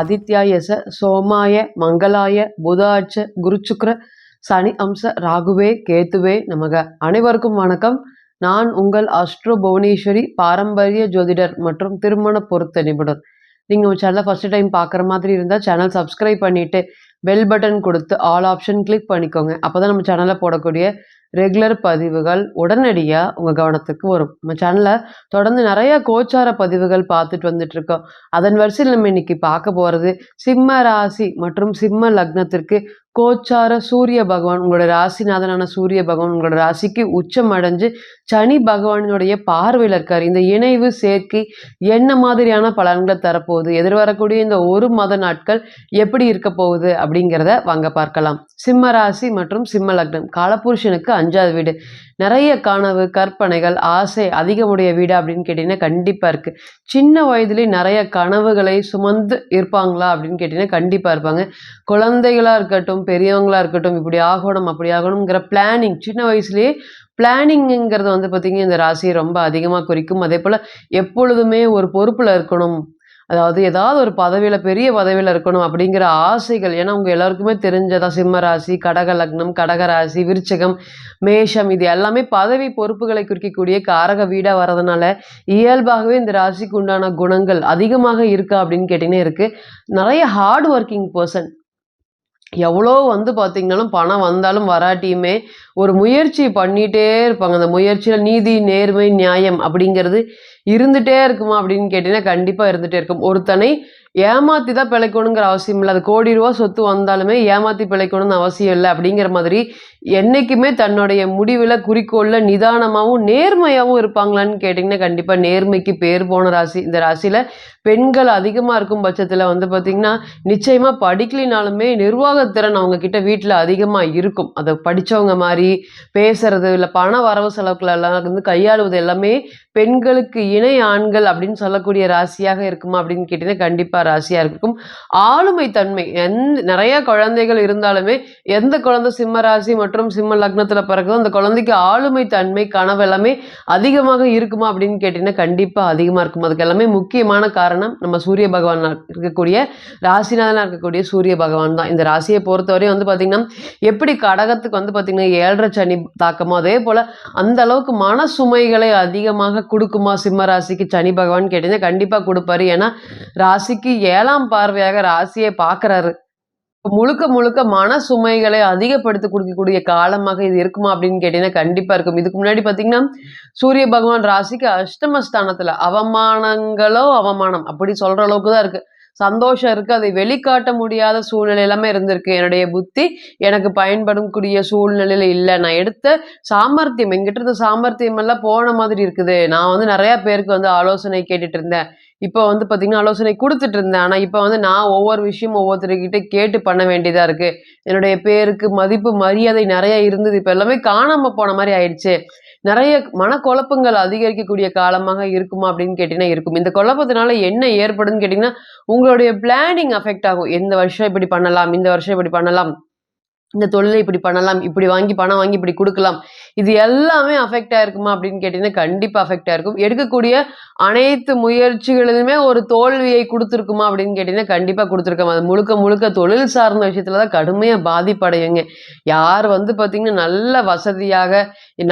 ஆதித்யாய ச சோமாய மங்களாய புதாட்ச குருச்சுக்ர சனி அம்ச ராகுவே கேத்துவே நமக. அனைவருக்கும் வணக்கம். நான் உங்கள் அஸ்ட்ரோ புவனேஸ்வரி பாரம்பரிய ஜோதிடர் மற்றும் திருமண பொருத்த நிபுணர். நீங்கள் உங்கள் சேனலை ஃபஸ்ட்டு டைம் பார்க்குற மாதிரி இருந்தால் சேனல் சப்ஸ்கிரைப் பண்ணிவிட்டு பெல் பட்டன் கொடுத்து ஆல் ஆப்ஷன் கிளிக் பண்ணிக்கோங்க. அப்போ தான் நம்ம சேனலில் போடக்கூடிய ரெகுலர் பதிவுகள் உடனடியாக உங்கள் கவனத்துக்கு வரும். நம்ம சேனலில் தொடர்ந்து நிறைய கோச்சார பதிவுகள் பார்த்துட்டு வந்துட்டு இருக்கோம் அதன் வரிசையில் நம்ம இன்னைக்கு பார்க்க போகிறது சிம்ம ராசி மற்றும் சிம்ம லக்னத்திற்கு கோச்சார சூரிய பகவான் உங்களோட ராசிநாதனான சூரிய பகவான் உங்களோட ராசிக்கு உச்சம் அடைஞ்சு சனி பகவானுடைய பார்வையில் இருக்கார். இந்த இணைவு சேர்க்கை என்ன மாதிரியான பலன்களை தரப்போகுது? எதிர்வரக்கூடிய இந்த ஒரு மாத நாட்கள் எப்படி இருக்க போகுது அப்படிங்கிறத வாங்க பார்க்கலாம். சிம்ம ராசி மற்றும் சிம்ம லக்னம். காலபுருஷனுக்கு அஞ்சாவது வீடு. நிறைய கனவு கற்பனைகள் ஆசை அதிகமுடைய வீடு அப்படின்னு கேட்டிங்கன்னா கண்டிப்பாக இருக்குது சின்ன வயதுலேயே நிறைய கனவுகளை சுமந்து இருப்பாங்களா அப்படின்னு கேட்டிங்கன்னா கண்டிப்பாக இருப்பாங்க. குழந்தைகளாக இருக்கட்டும் பெரியவங்களாக இருக்கட்டும் இப்படி ஆகணும் அப்படி ஆகணுங்கிற பிளானிங் சின்ன வயசுலேயே பிளானிங்கிறது வந்து பார்த்திங்கன்னா இந்த ராசியை ரொம்ப அதிகமாக குறிக்கும். அதே போல் எப்பொழுதுமே ஒரு பொறுப்பில் இருக்கணும். அதாவது ஏதாவது ஒரு பதவியில் பெரிய பதவியில் இருக்கணும் அப்படிங்கிற ஆசைகள். ஏன்னா உங்கள் எல்லாருக்குமே தெரிஞ்சதா சிம்ம ராசி கடக லக்னம் கடக ராசி விருச்சகம் மேஷம் இது எல்லாமே பதவி பொறுப்புகளை குறிக்கக்கூடிய காரக வீடாக வர்றதுனால இயல்பாகவே இந்த ராசிக்கு உண்டான குணங்கள் அதிகமாக இருக்கா அப்படின்னு கேட்டிங்கன்னா இருக்குது நிறைய ஹார்ட் ஒர்க்கிங் பர்சன் எவ்வளோ வந்து பார்த்தீங்கன்னாலும் பணம் வந்தாலும் வராட்டியுமே ஒரு முயற்சி பண்ணிகிட்டே இருப்பாங்க. அந்த முயற்சியில் நீதி நேர்மை நியாயம் அப்படிங்கிறது இருந்துகிட்டே இருக்குமா அப்படின்னு கேட்டிங்கன்னா கண்டிப்பாக இருந்துகிட்டே இருக்கும். ஒருத்தனை ஏமாற்றி தான் பிழைக்கணுங்கிற அவசியம் இல்லை. அது கோடி ரூபா சொத்து வந்தாலுமே ஏமாற்றி பிழைக்கணும்னு அவசியம் இல்லை அப்படிங்கிற மாதிரி என்றைக்குமே தன்னுடைய முடிவில் குறிக்கோளில் நிதானமாகவும் நேர்மையாகவும் இருப்பாங்களான்னு கேட்டிங்கன்னா கண்டிப்பாக நேர்மைக்கு பேர் போன ராசி. இந்த ராசியில் பெண்கள் அதிகமாக இருக்கும் பட்சத்தில் வந்து பார்த்திங்கன்னா நிச்சயமாக படிக்கலினாலுமே நிர்வாகத்திறன் அவங்கக்கிட்ட வீட்டில் அதிகமாக இருக்கும். அதை படித்தவங்க மாதிரி பேசுறது இல்லை பண வரவு செலவுக்கள் எல்லாம் வந்து கையாளுவது எல்லாமே பெண்களுக்கு இணை ஆண்கள் அப்படின்னு சொல்லக்கூடிய ராசியாக இருக்குமா அப்படின்னு கேட்டிங்கன்னா கண்டிப்பாக ராசியாக இருக்கும். ஆளுமை தன்மை எந்த நிறைய குழந்தைகள் இருந்தாலுமே எந்த குழந்தை சிம்ம ராசி மற்றும் சிம்ம லக்னத்தில் பிறகுதோ அந்த குழந்தைக்கு ஆளுமை தன்மை கனவு எல்லாமே அதிகமாக இருக்குமா அப்படின்னு கேட்டிங்கன்னா கண்டிப்பாக அதிகமாக இருக்கும். அதுக்கு எல்லாமே முக்கியமான காரணம் நம்ம சூரிய பகவான் இருக்கக்கூடிய ராசிநாதனாக இருக்கக்கூடிய சூரிய பகவான் தான். இந்த ராசியை பொறுத்தவரையும் வந்து பார்த்திங்கன்னா எப்படி கடகத்துக்கு வந்து பார்த்திங்கன்னா ஏழரை சனி தாக்கமோ அதே போல் அந்த அளவுக்கு மன சுமைகளை அதிகமாக கொடுக்குமா சிம்ம ராசிக்கு சனி பகவான் கேட்டிங்கன்னா கண்டிப்பாக கொடுப்பாரு. ஏன்னா ராசிக்கு ஏழாம் பார்வையாக ராசியை பார்க்குறாரு. முழுக்க முழுக்க மன சுமைகளை அதிகப்படுத்தி கொடுக்கக்கூடிய காலமாக இது இருக்குமா அப்படின்னு கேட்டீங்கன்னா கண்டிப்பா இருக்கும். இதுக்கு முன்னாடி பாத்தீங்கன்னா சூரிய பகவான் ராசிக்கு அஷ்டமஸ்தானத்துல அவமானங்களோ அவமானம் அப்படி சொல்ற அளவுக்கு தான் இருக்கு. சந்தோஷம் இருக்குது அதை வெளிக்காட்ட முடியாத சூழ்நிலை எல்லாமே இருந்திருக்கு. என்னுடைய புத்தி எனக்கு பயன்படும் கூடிய இல்லை. நான் எடுத்த சாமர்த்தியம் எங்கிட்ட இருந்த சாமர்த்தியம் எல்லாம் போன மாதிரி இருக்குது. நான் வந்து நிறையா பேருக்கு வந்து ஆலோசனை கேட்டுட்டு இருந்தேன். இப்போ வந்து பார்த்தீங்கன்னா ஆலோசனை கொடுத்துட்டு இருந்தேன். ஆனால் இப்போ வந்து நான் ஒவ்வொரு விஷயம் ஒவ்வொருத்தர்கிட்ட கேட்டு பண்ண வேண்டியதாக இருக்குது என்னுடைய பேருக்கு மதிப்பு மரியாதை நிறைய இருந்தது. இப்போ எல்லாமே காணாமல் போன மாதிரி ஆயிடுச்சு. நிறைய மனக்குழப்பங்கள் அதிகரிக்கக்கூடிய காலமாக இருக்குமா அப்படின்னு கேட்டிங்கன்னா இருக்கும். இந்த குழப்பத்தினால என்ன ஏற்படுதுன்னு கேட்டிங்கன்னா உங்களுடைய பிளானிங் அஃபெக்ட் ஆகும். இந்த வருஷம் இப்படி பண்ணலாம் இந்த வருஷம் இப்படி பண்ணலாம். இந்த தொழிலை இப்படி பண்ணலாம் இப்படி வாங்கி பணம் வாங்கி இப்படி கொடுக்கலாம். இது எல்லாமே அஃபெக்ட் ஆயிருக்குமா அப்படின்னு கேட்டிங்கன்னா கண்டிப்பாக அஃபெக்ட் ஆயிருக்கும். எடுக்கக்கூடிய அனைத்து முயற்சிகளிலுமே ஒரு தோல்வியை கொடுத்துருக்குமா அப்படின்னு கேட்டிங்கன்னா கண்டிப்பாக கொடுத்துருக்கோம். அது முழுக்க முழுக்க தொழில் சார்ந்த விஷயத்துல தான் கடுமையாக பாதிப்படையுங்க. யார் வந்து பார்த்திங்கன்னா நல்ல வசதியாக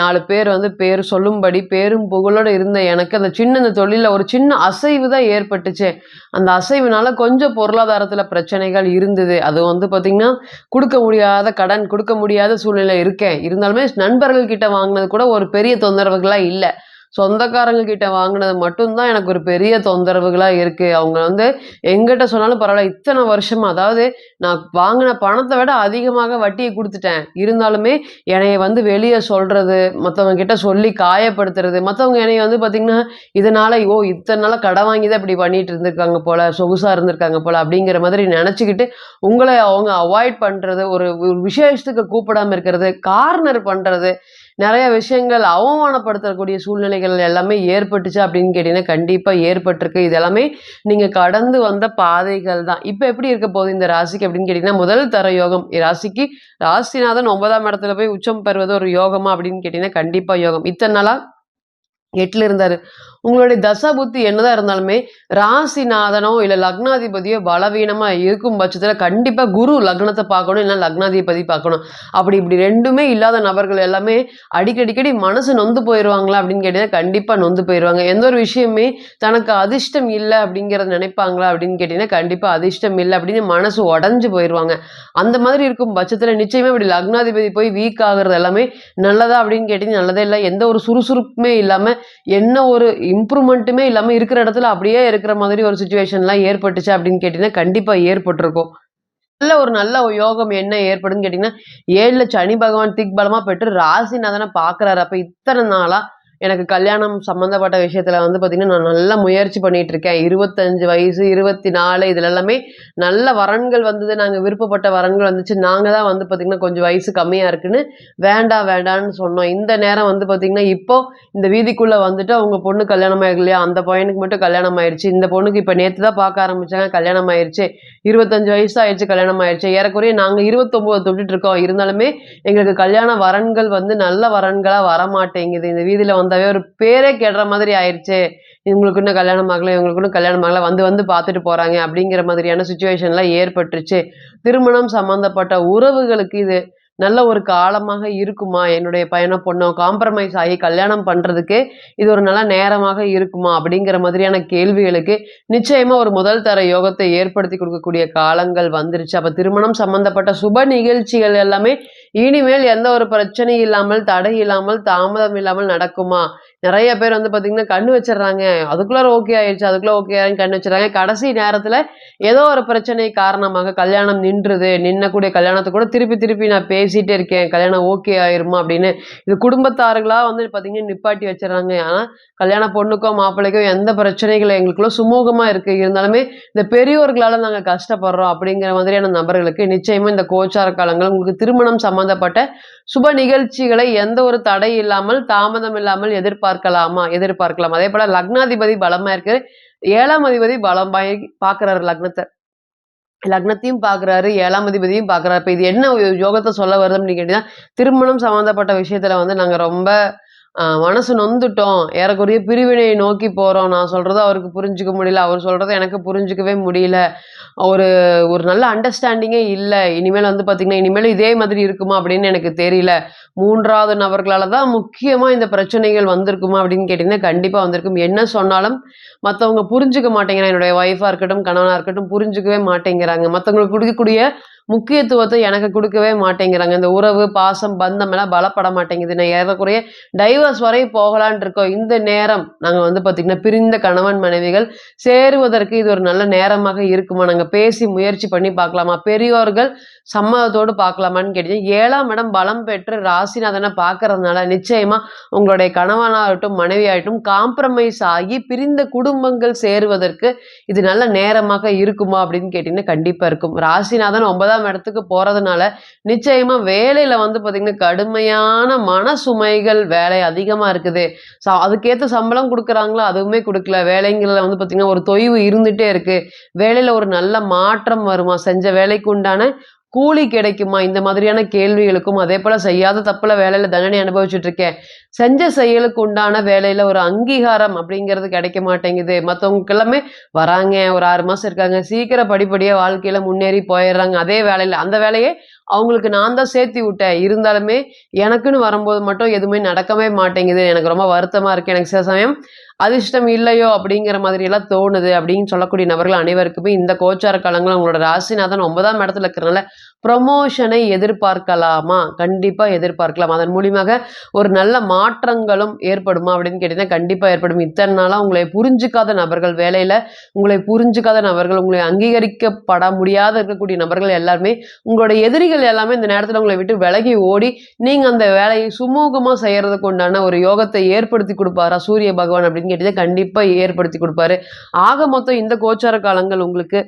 நாலு பேர் வந்து பேர் சொல்லும்படி பேரும் புகழோடு இருந்த எனக்கு அந்த சின்ன இந்த தொழிலில் ஒரு சின்ன அசைவு தான் ஏற்பட்டுச்சு. அந்த அசைவுனால கொஞ்சம் பொருளாதாரத்தில் பிரச்சனைகள் இருந்தது. அது வந்து பார்த்திங்கன்னா கொடுக்க முடியாத கடன் கொடுக்க முடியாத சூழ்நிலை இருக்கேன். இருந்தாலுமே நண்பர்கள் கிட்ட வாங்கினது கூட ஒரு பெரிய தொந்தரவுகளாக இல்லை. சொந்தக்காரங்க கிட்ட வாங்கினது மட்டும்தான் எனக்கு ஒரு பெரிய தொந்தரவுகளாக இருக்குது அவங்க வந்து எங்கிட்ட சொன்னாலும் பரவாயில்ல இத்தனை வருஷம் அதாவது நான் வாங்கின பணத்தை விட அதிகமாக வட்டியை கொடுத்துட்டேன். இருந்தாலுமே என்னைய வந்து வெளியே சொல்கிறது மற்றவங்க கிட்ட சொல்லி காயப்படுத்துறது மற்றவங்க என்னைய வந்து பார்த்திங்கன்னா இதனால் ஓ இத்தனை நாளாக கடை வாங்கி தான் இப்படி பண்ணிட்டு இருந்திருக்காங்க போல் சொகுசாக இருந்திருக்காங்க போல் அப்படிங்கிற மாதிரி நினச்சிக்கிட்டு உங்களை அவங்க அவாய்ட் பண்ணுறது ஒரு ஒரு விசேஷத்துக்கு கூப்பிடாம இருக்கிறது கார்னர் பண்ணுறது நிறைய விஷயங்கள் அவமானப்படுத்தக்கூடிய சூழ்நிலைகள் எல்லாமே ஏற்பட்டுச்சு அப்படின்னு கேட்டிங்கன்னா கண்டிப்பாக ஏற்பட்டிருக்கு. இது எல்லாமே நீங்கள் கடந்து வந்த பாதைகள் தான். இப்போ எப்படி இருக்க போகுது இந்த ராசிக்கு அப்படின்னு கேட்டிங்கன்னா முதல் தர யோகம். ராசிக்கு ராசிநாதன் ஒன்பதாம் இடத்துல போய் உச்சம் பெறுவது ஒரு யோகமா அப்படின்னு கேட்டிங்கன்னா கண்டிப்பாக யோகம். இத்தனை நாளாக எட்டில் இருந்தார். உங்களுடைய தசா புத்தி என்னதான் இருந்தாலுமே ராசிநாதனோ இல்லை லக்னாதிபதியோ பலவீனமா இருக்கும் பட்சத்தில் கண்டிப்பா குரு லக்னத்தை பார்க்கணும் இல்லை லக்னாதிபதி பார்க்கணும். அப்படி இப்படி ரெண்டுமே இல்லாத நபர்கள் எல்லாமே அடிக்கடிக்கடி மனசு நொந்து போயிடுவாங்களா அப்படின்னு கேட்டீங்கன்னா கண்டிப்பா நொந்து போயிடுவாங்க எந்த ஒரு விஷயமே தனக்கு அதிர்ஷ்டம் இல்லை அப்படிங்கிறத நினைப்பாங்களா அப்படின்னு கேட்டீங்கன்னா கண்டிப்பா அதிர்ஷ்டம் இல்லை அப்படின்னு மனசு உடஞ்சு போயிடுவாங்க அந்த மாதிரி இருக்கும் பட்சத்தில் நிச்சயமே இப்படி லக்னாதிபதி போய் வீக் ஆகுறது எல்லாமே நல்லதா அப்படின்னு கேட்டீங்கன்னா நல்லதே இல்லை. எந்த ஒரு சுறுசுறுப்புமே இல்லாமல் என்ன ஒரு இம்ப்ரூவ்மெண்ட்டுமே இல்லாமல் இருக்கிற இடத்துல அப்படியே இருக்கிற மாதிரி ஒரு சுச்சுவேஷன்லாம் ஏற்பட்டுச்சு அப்படின்னு கேட்டிங்கன்னா கண்டிப்பாக ஏற்பட்டிருக்கும். நல்ல ஒரு நல்ல யோகம் என்ன ஏற்படுதுன்னு கேட்டிங்கன்னா ஏழில் சனி பகவான் திக்பலமாக பெற்று ராசிநாதனை பார்க்குறாரு அப்போ இத்தனை நாளாக எனக்கு கல்யாணம் சம்மந்தப்பட்ட விஷயத்தில் வந்து பார்த்திங்கன்னா நான் நல்லா முயற்சி பண்ணிகிட்ருக்கேன் இருக்கேன் இருபத்தஞ்சு வயசு இருபத்தி நாலு இதில் எல்லாமே நல்ல வரன்கள் வந்தது நாங்கள் விருப்பப்பட்ட வரன்கள் வந்துச்சு. நாங்கள் தான் வந்து பார்த்திங்கன்னா கொஞ்சம் வயசு கம்மியாக இருக்குன்னு வேண்டாம் வேண்டான்னு சொன்னோம். இந்த நேரம் வந்து பார்த்திங்கன்னா இப்போது இந்த வீதிக்குள்ளே வந்துட்டு அவங்க பொண்ணு கல்யாணம் ஆகலையா அந்த பையனுக்கு மட்டும் கல்யாணம் ஆயிடுச்சு இந்த பொண்ணுக்கு இப்போ நேற்று தான் பார்க்க ஆரம்பிச்சாங்க கல்யாணம் ஆயிடுச்சு இருபத்தஞ்சு வயசு ஆயிடுச்சு கல்யாணம் ஆயிடுச்சு ஏறக்குறைய நாங்கள் இருபத்தொம்போது தொட்டுட்டு இருக்கோம். இருந்தாலுமே எங்களுக்கு கல்யாண வரன்கள் வந்து நல்ல வரன்களாக வரமாட்டேங்குது. இந்த வீதியில் வந்து வந்தாவே ஒரு பேரே கெடுற மாதிரி ஆயிடுச்சு இவங்களுக்கு இன்னும் கல்யாணம் ஆகலை இவங்களுக்கு இன்னும் கல்யாணம் ஆகலை வந்து வந்து பார்த்துட்டு போகிறாங்க அப்படிங்கிற மாதிரியான சுச்சுவேஷன்லாம் ஏற்பட்டுருச்சு. திருமணம் சம்மந்தப்பட்ட உறவுகளுக்கு இது நல்ல ஒரு காலமாக இருக்குமா? என்னுடைய பையனோ பொண்ணோ காம்ப்ரமைஸ் ஆகி கல்யாணம் பண்றதுக்கு இது ஒரு நல்ல நேரமாக இருக்குமா? அப்படிங்கிற மாதிரியான கேள்விகளுக்கு நிச்சயமா ஒரு முதல் தர யோகத்தை ஏற்படுத்தி கொடுக்கக்கூடிய காலங்கள் வந்துருச்சு. அப்ப திருமணம் சம்பந்தப்பட்ட சுப நிகழ்ச்சிகள் எல்லாமே இனிமேல் எந்த ஒரு பிரச்சனையும் இல்லாமல் தடை இல்லாமல் தாமதம் இல்லாமல் நடக்குமா? நிறைய பேர் வந்து பார்த்தீங்கன்னா கண்ணு வச்சிடுறாங்க. அதுக்குள்ளார ஓகே ஆயிடுச்சு அதுக்குள்ளே ஓகே ஆயிடுச்சு கண்ணு வச்சிடறாங்க. கடைசி நேரத்தில் ஏதோ ஒரு பிரச்சனை காரணமாக கல்யாணம் நின்றுது. நின்னக்கூடிய கல்யாணத்தை கூட திருப்பி திருப்பி நான் பேசிகிட்டே இருக்கேன். கல்யாணம் ஓகே ஆயிருமா அப்படின்னு. இது குடும்பத்தார்களாக வந்து பார்த்தீங்கன்னா நிப்பாட்டி வச்சிடறாங்க. ஆனால் கல்யாண பொண்ணுக்கோ மாப்பிள்ளைக்கோ எந்த பிரச்சனைகளும் எங்களுக்குள்ள சுமூகமாக இருக்குது இருந்தாலுமே இந்த பெரியோர்களால் நாங்கள் கஷ்டப்படுறோம் அப்படிங்கிற மாதிரியான நபர்களுக்கு நிச்சயமாக இந்த கோச்சார காலங்கள் உங்களுக்கு திருமணம் சம்மந்தப்பட்ட சுப நிகழ்ச்சிகளை எந்த ஒரு தடை இல்லாமல் தாமதம் இல்லாமல் எதிர்பார்க்கலாமா எதிர்பார்க்கலாம்? அதே போல லக்னாதிபதி பலமா இருக்கு. ஏழாம் அதிபதி பலமாய் பாக்குறாரு லக்னத்தை. லக்னத்தையும் பாக்குறாரு ஏழாம் அதிபதியும் பாக்குறாரு இப்ப இது என்ன யோகத்தை சொல்ல வருதுன்னு கேட்டீங்கன்னா திருமணம் சம்பந்தப்பட்ட விஷயத்துல வந்து நாங்க ரொம்ப மனசு நொந்துட்டோம். ஏறக்குறைய பிரிவினையை நோக்கி போகிறோம் நான் சொல்கிறத அவருக்கு புரிஞ்சுக்க முடியல. அவர் சொல்கிறத எனக்கு புரிஞ்சிக்கவே முடியல. ஒரு ஒரு நல்ல அண்டர்ஸ்டாண்டிங்கே இல்லை. இனிமேல் வந்து பார்த்திங்கன்னா இனிமேல் இதே மாதிரி இருக்குமா அப்படின்னு எனக்கு தெரியல. மூன்றாவது நபர்களால் தான் முக்கியமாக இந்த பிரச்சனைகள் வந்திருக்குமா அப்படின்னு கேட்டிங்கன்னா கண்டிப்பாக வந்திருக்கும். என்ன சொன்னாலும் மற்றவங்க புரிஞ்சுக்க மாட்டேங்கிறாங்க. என்னுடைய ஒய்ஃபாக இருக்கட்டும் கணவனாக இருக்கட்டும் புரிஞ்சுக்கவே மாட்டேங்கிறாங்க. மற்றவங்களுக்கு கொடுக்கக்கூடிய முக்கியத்துவத்தை எனக்கு கொடுக்கவே மாட்டேங்கிறாங்க. இந்த உறவு பாசம் பந்தம் எல்லாம் பலப்பட மாட்டேங்குது. நான் ஏறக்குறைய டைவர்ஸ் வரை போகலான் இருக்கோம். இந்த நேரம் நாங்கள் வந்து பார்த்திங்கன்னா பிரிந்த கணவன் மனைவிகள் சேருவதற்கு இது ஒரு நல்ல நேரமாக இருக்குமா? நாங்கள் பேசி முயற்சி பண்ணி பார்க்கலாமா? பெரியோர்கள் சம்மதத்தோடு பார்க்கலாமான்னு கேட்டீங்க. ஏழாம் இடம் பலம் பெற்று ராசிநாதனை பார்க்கறதுனால நிச்சயமா உங்களுடைய கணவனாகட்டும் மனைவியாகட்டும் காம்ப்ரமைஸ் ஆகி பிரிந்த குடும்பங்கள் சேருவதற்கு இது நல்ல நேரமாக இருக்குமா அப்படின்னு கேட்டிங்கன்னா கண்டிப்பாக இருக்கும். ராசிநாதன் ஒன்பதாம் இடத்துக்கு போறதுனால நிச்சயமா வேலையில வந்து பாத்தீங்கன்னா கடுமையான மன சுமைகள் வேலை அதிகமா இருக்குது. ச- அதுக்கேத்த சம்பளம் கொடுக்குறாங்களோ அதுவுமே கொடுக்கல. வேலைங்கிறதுல வந்து பாத்தீங்கன்னா ஒரு தொய்வு இருந்துட்டே இருக்கு. வேலையில ஒரு நல்ல மாற்றம் வருமா? செஞ்ச வேலைக்கு உண்டான கூலி கிடைக்குமா? இந்த மாதிரியான கேள்விகளுக்கும் அதே போல செய்யாத தப்புல வேலையில தண்டனை அனுபவிச்சுட்டு இருக்கேன். செஞ்ச செயலுக்கு உண்டான வேலையில ஒரு அங்கீகாரம் அப்படிங்கிறது கிடைக்க மாட்டேங்குது. மற்றவங்களுக்கு எல்லாமே வராங்க ஒரு ஆறு மாசம் இருக்காங்க சீக்கிரம் படிப்படியாக வாழ்க்கையில முன்னேறி போயிடுறாங்க. அதே வேலையில அந்த வேலையே அவங்களுக்கு நான் தான் சேர்த்தி விட்டேன். இருந்தாலுமே எனக்குன்னு வரும்போது மட்டும் எதுவுமே நடக்கவே மாட்டேங்குது. எனக்கு ரொம்ப வருத்தமா இருக்கு. எனக்கு சில சமயம் அதிர்ஷ்டம் இல்லையோ அப்படிங்கிற மாதிரி எல்லாம் தோணுது அப்படின்னு சொல்லக்கூடிய நபர்கள் அனைவருக்குமே இந்த கோச்சார காலங்கள் உங்களோட ராசிநாதன் ஒன்பதாம் இடத்துல இருக்கிறனால ப்ரொமோஷனை எதிர்பார்க்கலாமா? கண்டிப்பா எதிர்பார்க்கலாம். அதன் மூலியமாக ஒரு நல்ல மா மாற்றங்களும் ஏற்படுமா அப்படின்னு கேட்டீங்கன்னா கண்டிப்பாக ஏற்படும். இத்தனை நாளாக உங்களை புரிஞ்சுக்காத நபர்கள் வேலையில் உங்களை புரிஞ்சுக்காத நபர்கள் உங்களை அங்கீகரிக்கப்பட முடியாத இருக்கக்கூடிய நபர்கள் எல்லாருமே உங்களோட எதிரிகள் எல்லாமே இந்த நேரத்தில் உங்களை விட்டு விலகி ஓடி நீங்கள் அந்த வேலையை சுமூகமாக செய்கிறதுக்கு உண்டான ஒரு யோகத்தை ஏற்படுத்தி கொடுப்பாரா சூரிய பகவான் அப்படின்னு கேட்டீங்கன்னா கண்டிப்பாக ஏற்படுத்தி கொடுப்பாரு. ஆக மொத்தம் இந்த கோச்சார காலங்கள் உங்களுக்கு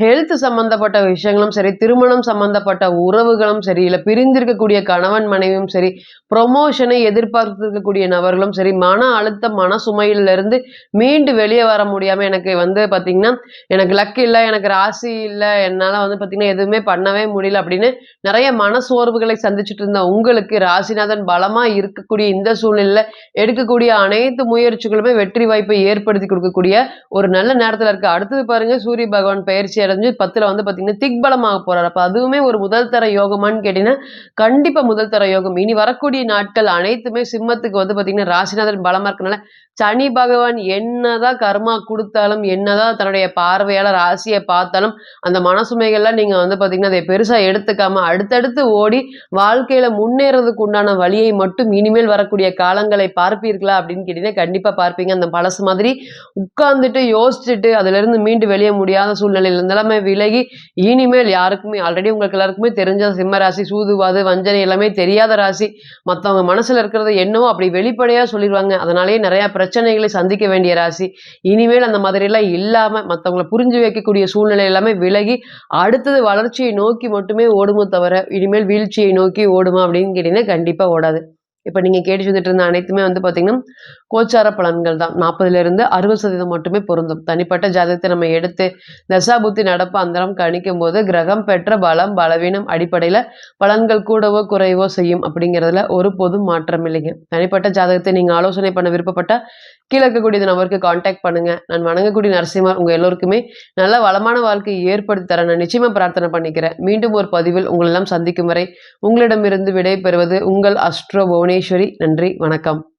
ஹெல்த் சம்மந்தப்பட்ட விஷயங்களும் சரி, திருமணம் சம்மந்தப்பட்ட உறவுகளும் சரி, இல்லை பிரிந்திருக்கக்கூடிய கணவன் மனைவியும் சரி, ப்ரொமோஷனை எதிர்பார்த்திருக்கக்கூடிய நபர்களும் சரி, மன அழுத்தம், மன சுமையிலிருந்து மீண்டு வெளியே வர முடியாமல் எனக்கு வந்து பார்த்திங்கன்னா எனக்கு லக் இல்லை எனக்கு ராசி இல்லை என்னால் வந்து பார்த்திங்கன்னா எதுவுமே பண்ணவே முடியல அப்படின்னு நெறைய மனசோர்வுகளை சந்திச்சுட்டு இருந்த உங்களுக்கு ராசிநாதன் பலமாக இருக்கக்கூடிய இந்த சூழ்நிலையில் எடுக்கக்கூடிய அனைத்து முயற்சிகளுமே வெற்றி வாய்ப்பை ஏற்படுத்தி கொடுக்கக்கூடிய ஒரு நல்ல நேரத்தில் இருக்குது அடுத்தது பாருங்கள் சூரிய பகவான் பெயர்ச்சி அடைஞ்சு 10ல வந்து பார்த்தீங்கன்னா, திக்பலமாக போறாரு. அப்ப அதுவுமே ஒரு முதல் தர யோகமான்னு கேட்டீங்கன்னா, கண்டிப்பா முதல் தர யோகம். இனி வரக்கூடிய நாட்கள் அனைத்துமே சிம்மத்துக்கு வந்து பாத்தீங்கன்னா ராசிநாதன் பலமா இருக்கனால, சனி பகவான் என்னதான் கர்மா கொடுத்தாலும் என்னதான் தன்னுடைய பார்வையால ராசியை பார்த்தாலும், அந்த மனசுமைகள்லாம் நீங்க வந்து பாத்தீங்கன்னா அதை பெருசா எடுத்துக்காம அடுத்தடுத்து ஓடி வாழ்க்கையில முன்னேறதுக்கு உண்டான வழியை மட்டும் இனிமேல் வரக்கூடிய காலங்களை பார்ப்பீர்களா? அப்படின்னு கேட்டீங்கன்னா, கண்டிப்பா பார்ப்பீங்க. அந்த பழசு மாதிரி உட்கார்ந்துட்டு யோசிச்சுட்டு அதிலிருந்து மீண்டு வெளிய முடியாத சூழ்நிலையில நிலைமை விலகி, இனிமேல் யாருக்குமே ஆல்ரெடி உங்களுக்கு எல்லாருக்குமே தெரிஞ்ச சிம்ம ராசி, சூதுவாது, வஞ்சனை எல்லாமே தெரியாத ராசி. மற்றவங்க மனசில் இருக்கிறத என்னவோ அப்படி வெளிப்படையாக சொல்லிடுவாங்க அதனாலேயே நிறையா பிரச்சனைகளை சந்திக்க வேண்டிய ராசி. இனிமேல் அந்த மாதிரிலாம் இல்லாமல் மற்றவங்களை புரிஞ்சு வைக்கக்கூடிய சூழ்நிலை எல்லாமே விலகி, அடுத்தது வளர்ச்சியை நோக்கி மட்டுமே ஓடுமோ தவிர, இனிமேல் வீழ்ச்சியை நோக்கி ஓடுமா அப்படின்னு கேட்டீங்கன்னா, கண்டிப்பாக ஓடாது. இப்போ நீங்கள் கேட்டு சொல்லிட்டு இருந்த அனைத்துமே வந்து பார்த்தீங்கன்னா, கோச்சார பலன்கள் தான். 40லிருந்து 60% மட்டுமே பொருந்தும். தனிப்பட்ட ஜாதகத்தை நம்ம எடுத்து தசாபுத்தி நடப்பு அந்தரம் கணிக்கும்போது, கிரகம் பெற்ற பலம், பலவீனம் அடிப்படையில் பலன்கள் கூடவோ, குறைவோ செய்யும் அப்படிங்கிறதுல ஒருபோதும் மாற்றம் இல்லைங்க. தனிப்பட்ட ஜாதகத்தை நீங்கள் ஆலோசனை பண்ண விருப்பப்பட்டால் கீழே இருக்கக்கூடிய இந்த நம்பருக்கு கான்டாக்ட் நான் வணங்கக்கூடிய நரசிம்மர் உங்கள் எல்லோருக்குமே நல்ல வளமான வாழ்க்கையை ஏற்படுத்தி தர நான் நிச்சயமாக பிரார்த்தனை பண்ணிக்கிறேன். மீண்டும் ஒரு பதிவில் உங்களெல்லாம் சந்திக்கும் வரை, உங்களிடமிருந்து விடை பெறுவது உங்கள் அஸ்ட்ரோ புவனேஸ்வரி. நன்றி, வணக்கம்.